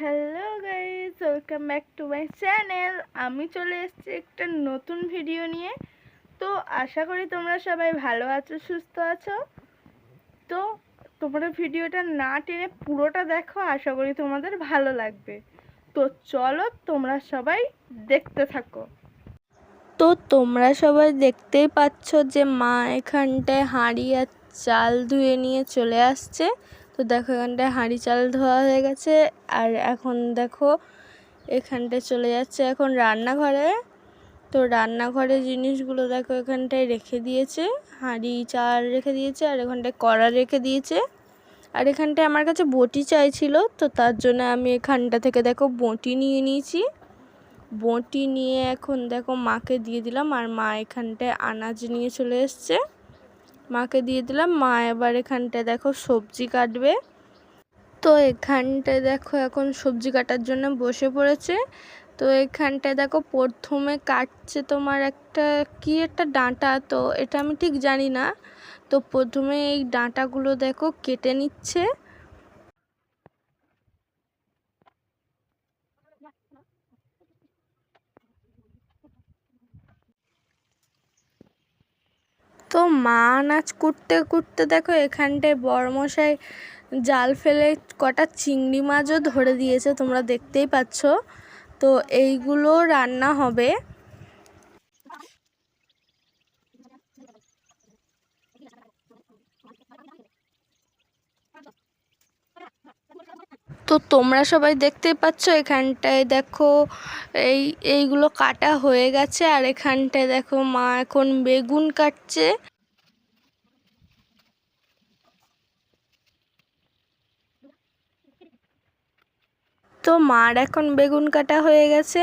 Hello guys welcome back to my channel আমি চলে এসেছি একটা নতুন ভিডিও নিয়ে। তো আশা করি তোমরা সবাই ভালো আছো, সুস্থ আছো। তো তোমরা ভিডিওটা না টেনে পুরোটা দেখো, আশা করি তোমাদের ভালো লাগবে। তো চলো তোমরা সবাই দেখতে থাকো। তো তোমরা সবাই দেখতেই পাচ্ছ যে মা এখানটায় হাঁড়ি আর চাল ধুয়ে নিয়ে চলে আসছে। তো দেখো এখানটায় হাঁড়ি চাল ধোয়া হয়ে গেছে, আর এখন দেখো এখানটায় চলে যাচ্ছে এখন রান্নাঘরে। তো রান্নাঘরে জিনিসগুলো দেখো এখানটায় রেখে দিয়েছে, হাঁড়ি চাল রেখে দিয়েছে, আর এখানটায় কড়া রেখে দিয়েছে। আর এখানটায় আমার কাছে বটি চাইছিল, তো তার জন্য আমি এখানটা থেকে দেখো বটি নিয়ে নিয়েছি। বটি নিয়ে এখন দেখো মাকে দিয়ে দিলাম, আর মা এখানটায় আনাজ নিয়ে চলে এসছে। মাকে দিয়ে দিলাম। মা এবার এখানটায় দেখো সবজি কাটবে। তো এখানটায় দেখো এখন সবজি কাটার জন্য বসে পড়েছে। তো এখানটায় দেখো প্রথমে কাটছে তোমার একটা কি একটা ডাঁটা, তো এটা আমি ঠিক জানি না। তো প্রথমে এই ডাঁটাগুলো দেখো কেটে নিচ্ছে। তো মা নাচ কুটতে কুটতে দেখো এখানটায় বড়মশাই জাল ফেলে কটা চিংড়ি মাছও ধরে দিয়েছে, তোমরা দেখতেই পাচ্ছ। তো এইগুলো রান্না হবে। তো তোমরা সবাই দেখতেই পাচ্ছ, এখানটায় দেখো এই, এইগুলো কাটা হয়ে গেছে আর এখানটায় দেখো মা এখন বেগুন কাটছে। তো মার এখন বেগুন কাটা হয়ে গেছে,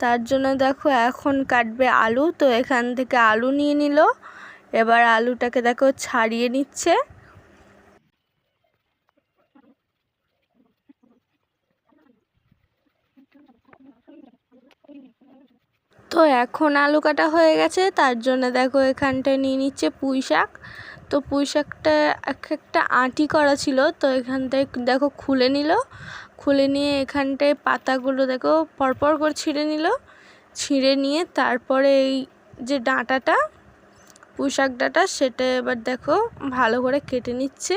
তার জন্য দেখো এখন কাটবে আলু, তো এখান থেকে আলু নিয়ে নিল, এবার আলুটাকে দেখো ছাড়িয়ে নিচ্ছে। এখন আলু কাটা হয়ে গেছে। তার জন্য দেখো, এখানটায় নিয়ে নিচ্ছে পুঁই শাক। তো পুঁই শাকটা এক একটা আঁটি করা ছিল, তো এখানটায় দেখো খুলে নিল। খুলে নিয়ে এখানটায় পাতাগুলো দেখো পরপর করে ছিঁড়ে নিল। ছিঁড়ে নিয়ে তারপরে এই যে ডাঁটাটা, পুঁই শাক ডাঁটা, সেটা এবার দেখো ভালো করে কেটে নিচ্ছে।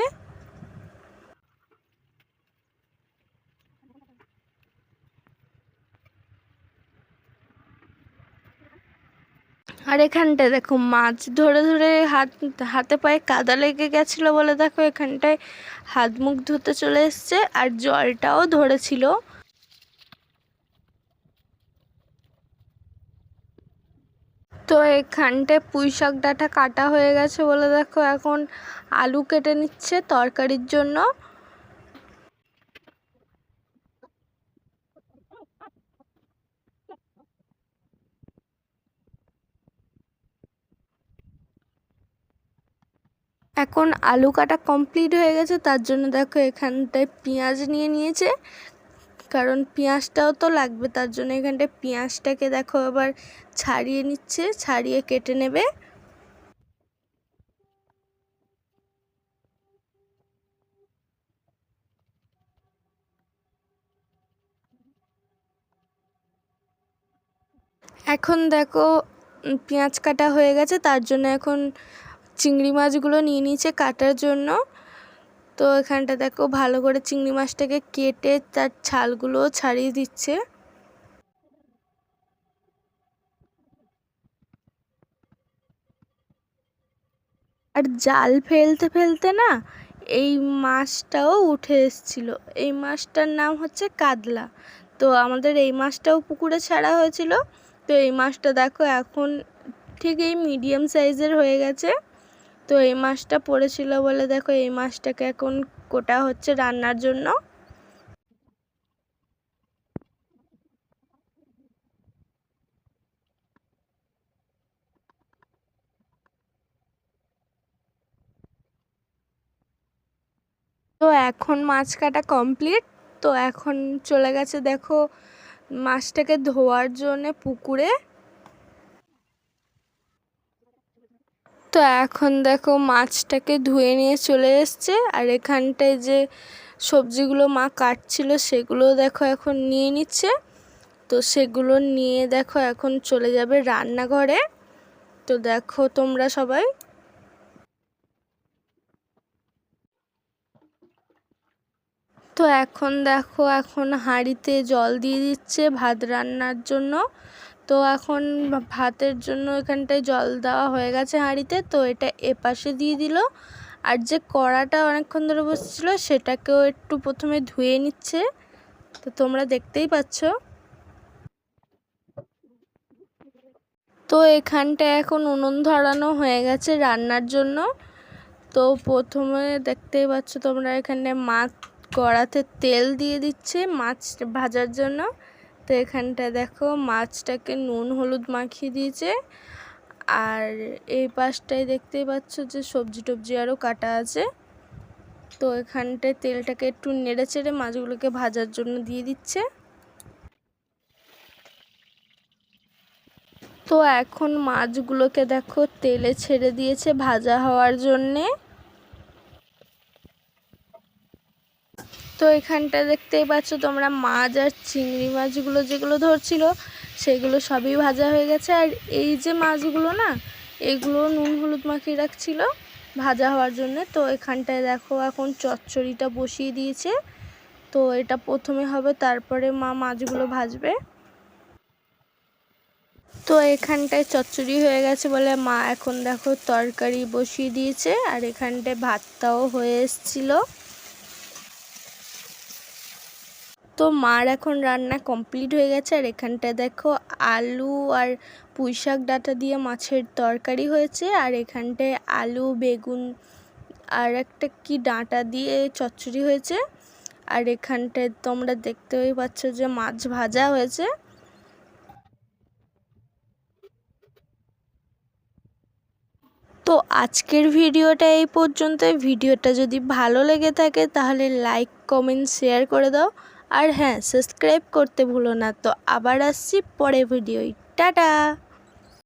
আর এখানটায় দেখো মাছ ধরে ধরে হাত, হাতে পায়ে কাদা লেগে গেছিল বলে দেখো এখানটায় হাত মুখ ধুতে চলে এসছে আর জলটাও ধরেছিল। তো এখানটায় পুঁই শাক ডাঁটা কাটা হয়ে গেছে বলে দেখো এখন আলু কেটে নিচ্ছে তরকারির জন্য। এখন আলু কাটা কমপ্লিট হয়ে গেছে, তার জন্য দেখো এখানটায় পেঁয়াজ নিয়ে নিয়েছে। কারণ পেঁয়াজটাও তো লাগবে, তার জন্য এখানটায় পেঁয়াজটাকে দেখো আবার ছাড়িয়ে নিচ্ছে, ছাড়িয়ে কেটে নেবে। এখন দেখো পেঁয়াজ কাটা হয়ে গেছে, তার জন্য এখন চিংড়ি মাছগুলো নিয়ে নিয়েছে কাটার জন্য। তো এখানটা দেখো ভালো করে চিংড়ি মাছটাকে কেটে তার ছালগুলো ছাড়িয়ে দিচ্ছে। আর জাল ফেলতে ফেলতে না এই মাছটাও উঠে এসছিল। এই মাছটার নাম হচ্ছে কাতলা। তো আমাদের এই মাছটাও পুকুরে ছাড়া হয়েছিল। তো এই মাছটা দেখো এখন ঠিক এই মিডিয়াম সাইজের হয়ে গেছে। তো এই মাছটা পড়েছিল বলে দেখো, এই মাছটাকে এখন কোটা হচ্ছে রান্নার জন্য। তো এখন মাছ কাটা কমপ্লিট। তো এখন চলে গেছে দেখো, মাছটাকে ধোয়ার জন্যে পুকুরে। তো এখন দেখো মাছটাকে ধুয়ে নিয়ে চলে এসছে। আর এখানটায় যে সবজিগুলো মা কাটছিল সেগুলো দেখো এখন নিয়ে নিচ্ছে। তো সেগুলো নিয়ে দেখো এখন চলে যাবে রান্নাঘরে। তো দেখো তোমরা সবাই। তো এখন দেখো এখন হাঁড়িতে জল দিয়ে দিচ্ছে ভাত রান্নার জন্য। তো এখন ভাতের জন্য এখানটায় জল দেওয়া হয়ে গেছে হাঁড়িতে, তো এটা এপাশে দিয়ে দিল। আর যে কড়াটা অনেকক্ষণ ধরে বসেছিল সেটাকেও একটু প্রথমে ধুয়ে নিচ্ছে। তো তোমরা দেখতেই পাচ্ছ। তো এখানটায় এখন উনুন ধরানো হয়ে গেছে রান্নার জন্য। তো প্রথমে দেখতেই পাচ্ছ তোমরা এখানে মাছ কড়াতে তেল দিয়ে দিচ্ছে মাছ ভাজার জন্য। তো এখানটায় দেখো, মাছটাকে নুন হলুদ মাখিয়ে দিয়েছে। আর এই পাশটায় দেখতেই পাচ্ছ যে সবজি টবজি আরও কাটা আছে। তো এখানটায় তেলটাকে একটু নেড়ে চেড়ে মাছগুলোকে ভাজার জন্য দিয়ে দিচ্ছে। তো এখন মাছগুলোকে দেখো তেলে ছেড়ে দিয়েছে ভাজা হওয়ার জন্যে। তো এখানটা দেখতেই পাচ্ছ তোমরা মাছ আর চিংড়ি মাছগুলো যেগুলো ধরছিল, সেগুলো সবই ভাজা হয়ে গেছে। আর এই যে মাছগুলো না, এগুলো নুন হলুদ মাখিয়ে রাখছিল ভাজা হওয়ার জন্য। তো এখানটায় দেখো এখন চচ্চড়িটা বসিয়ে দিয়েছে। তো এটা প্রথমে হবে, তারপরে মা মাছগুলো ভাজবে। তো এখানটায় চচ্চড়ি হয়ে গেছে বলে মা এখন দেখো তরকারি বসিয়ে দিয়েছে। আর এখানটায় ভাতটাও হয়ে এসছিলো। তো মার এখন রান্না কমপ্লিট হয়ে গেছে। আর এখানটায় দেখো আলু আর পুঁই শাক ডাঁটা দিয়ে মাছের তরকারি হয়েছে। আর এখানটায় আলু, বেগুন আর একটা কি ডাঁটা দিয়ে চচ্চড়ি হয়েছে। আর এখানটায় তোমরা দেখতেই পাচ্ছ যে মাছ ভাজা হয়েছে। তো আজকের ভিডিওটা এই পর্যন্ত ভিডিওটা যদি ভালো লেগে থাকে তাহলে লাইক কমেন্ট শেয়ার করে দাও। আর হ্যাঁ সাবস্ক্রাইব করতে ভুলো না। তো আবার আসছি পরে ভিডিওই টাটা!